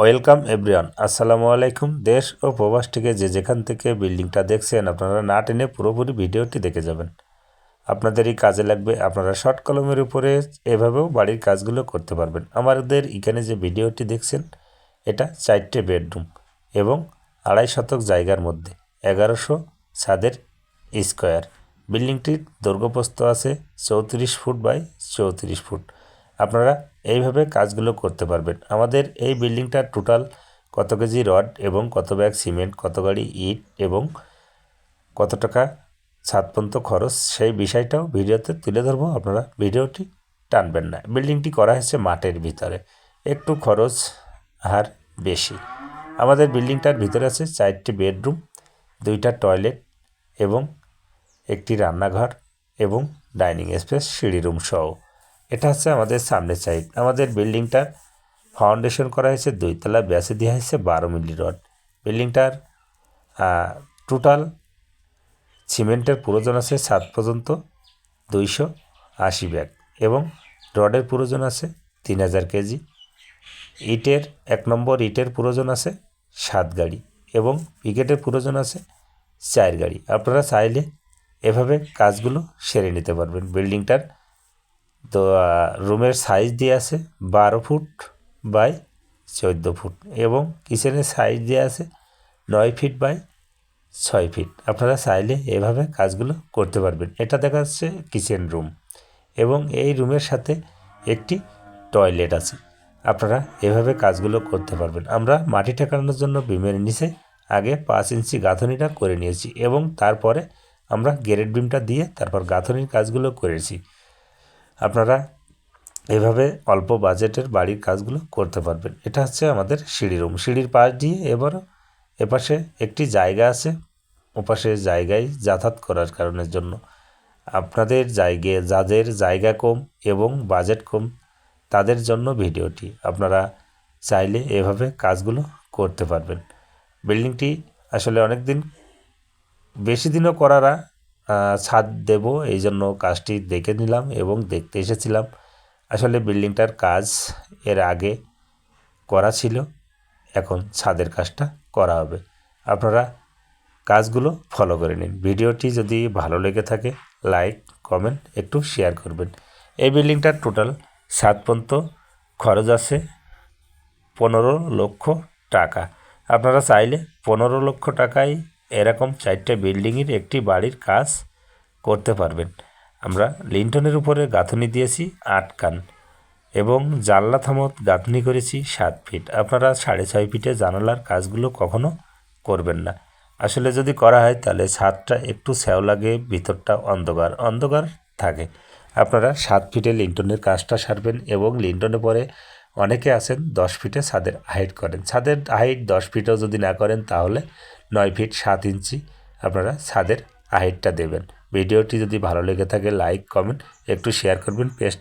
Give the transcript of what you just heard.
Welcome everyone, আসসালামু আলাইকুম। দেশ ও প্রবাস থেকে যে যেখান থেকে বিল্ডিংটা দেখছেন, আপনারা না টেনে পুরোপুরি ভিডিওটি দেখে যাবেন। আপনাদেরই কাজে লাগবে, আপনারা শর্ট কলমের উপরে এভাবেও বাড়ির কাজগুলো করতে পারবেন। আমাদের এখানে যে ভিডিওটি দেখছেন, এটা চারটে বেডরুম এবং আড়াই শতক জায়গার মধ্যে, এগারোশো ছাদের স্কোয়ার। বিল্ডিংটির দৈর্ঘ্যপ্রস্থ আছে চৌত্রিশ ফুট বাই চৌত্রিশ ফুট। আপনারা এইভাবে কাজগুলো করতে পারবেন। আমাদের এই বিল্ডিংটার টোটাল কত কেজি রড এবং কত ব্যাগ সিমেন্ট, কত গাড়ি ইট এবং কত টাকা ছাদপন্ত খরচ, সেই বিষয়টাও ভিডিওতে তুলে ধরবো। আপনারা ভিডিওটি টানবেন না। বিল্ডিংটি করা হয়েছে মাঠের ভিতরে। একটু খরচ হার বেশি। আমাদের বিল্ডিংটার ভিতরে আছে চারটি বেডরুম, দুইটা টয়লেট এবং একটি রান্নাঘর এবং ডাইনিং স্পেস, সিঁড়ি রুম সহ। এটা হচ্ছে আমাদের সামনের সাইড আমাদের বিল্ডিংটার ফাউন্ডেশন করা হয়েছে, দুইতলা ব্যাসে দেওয়া হয়েছে, বারো মিলি রড। বিল্ডিংটার টোটাল সিমেন্টের প্রয়োজন আছে সাত পর্যন্ত, দুইশো আশি ব্যাগ। এবং রডের প্রয়োজন আছে তিন হাজার কেজি। ইটের, এক নম্বর ইটের প্রয়োজন আছে সাত গাড়ি। এবং পিকেটের প্রয়োজন আছে চার গাড়ি। আপনারা চাইলে এভাবে কাজগুলো সেরে নিতে পারবেন। বিল্ডিংটার তো রুমের সাইজ দিয়ে আছে বারো ফুট বাই চোদ্দ ফুট এবং কিচেনের সাইজ দিয়ে আছে নয় ফিট বাই ছয় ফিট আপনারা চাইলে এভাবে কাজগুলো করতে পারবেন। এটা দেখা যাচ্ছে কিচেন রুম এবং এই রুমের সাথে একটি টয়লেট আছে। আপনারা এভাবে কাজগুলো করতে পারবেন। আমরা মাটি ঠেকানোর জন্য বিমের নিচে আগে পাঁচ ইঞ্চি গাঁথনিটা করে নিয়েছি এবং তারপরে আমরা গ্রেড বিমটা দিয়ে তারপর গাঁথনির কাজগুলো করেছি। আপনারা এভাবে অল্প বাজেটের বাড়ির কাজগুলো করতে পারবেন। এটা হচ্ছে আমাদের সিঁড়ি রুম। সিঁড়ির পাশ দিয়ে এবার এপাশে একটি জায়গা আছে। ওপাশে জায়গায় যাতায়াত করার কারণের জন্য। আপনাদের জায়গায় যাদের জায়গা কম এবং বাজেট কম, তাদের জন্য ভিডিওটি। আপনারা চাইলে এভাবে কাজগুলো করতে পারবেন। বিল্ডিংটি আসলে অনেক দিন বেশি দিনও করারা ছাদ দেব এই জন্য কাজটি দেখে নিলাম এবং দেখতে এসেছিলাম। আসলে বিল্ডিংটার কাজ এর আগে করা ছিল, এখন ছাদের কাজটা করা হবে। আপনারা কাজগুলো ফলো করে নিন। ভিডিওটি যদি ভালো লেগে থাকে লাইক কমেন্ট একটু শেয়ার করবেন। এই বিল্ডিংটার টোটাল সাত পর্যন্ত খরচ আছে পনেরো লক্ষ টাকা। আপনারা চাইলে পনেরো লক্ষ টাকায় এরকম চারটে বিল্ডিংয়ের একটি বাড়ির কাজ করতে পারবেন। আমরা লিন্টনের উপরে গাঁথনি দিয়েছি আট কান এবং জানলা থামত গাঁথনি করেছি সাত ফিট। আপনারা সাড়ে ছয় ফিটে জানালার কাজগুলো কখনো করবেন না। আসলে যদি করা হয় তাহলে ছাদটা একটু স্যাও লাগে, ভিতরটা অন্ধকার অন্ধকার থাকে। আপনারা সাত ফিটে লিন্টনের কাজটা সারবেন এবং লিন্টনে পরে অনেকে আছেন দশ ফিটে ছাদের হাইট করেন। ছাদের হাইট দশ ফিটও যদি না করেন, তাহলে নয় ফিট সাত ইঞ্চি আপনারা ছাদের হাইটটা দেবেন। ভিডিওটি যদি ভালো লেগে থাকে লাইক কমেন্ট একটু শেয়ার করবেন পেস্ট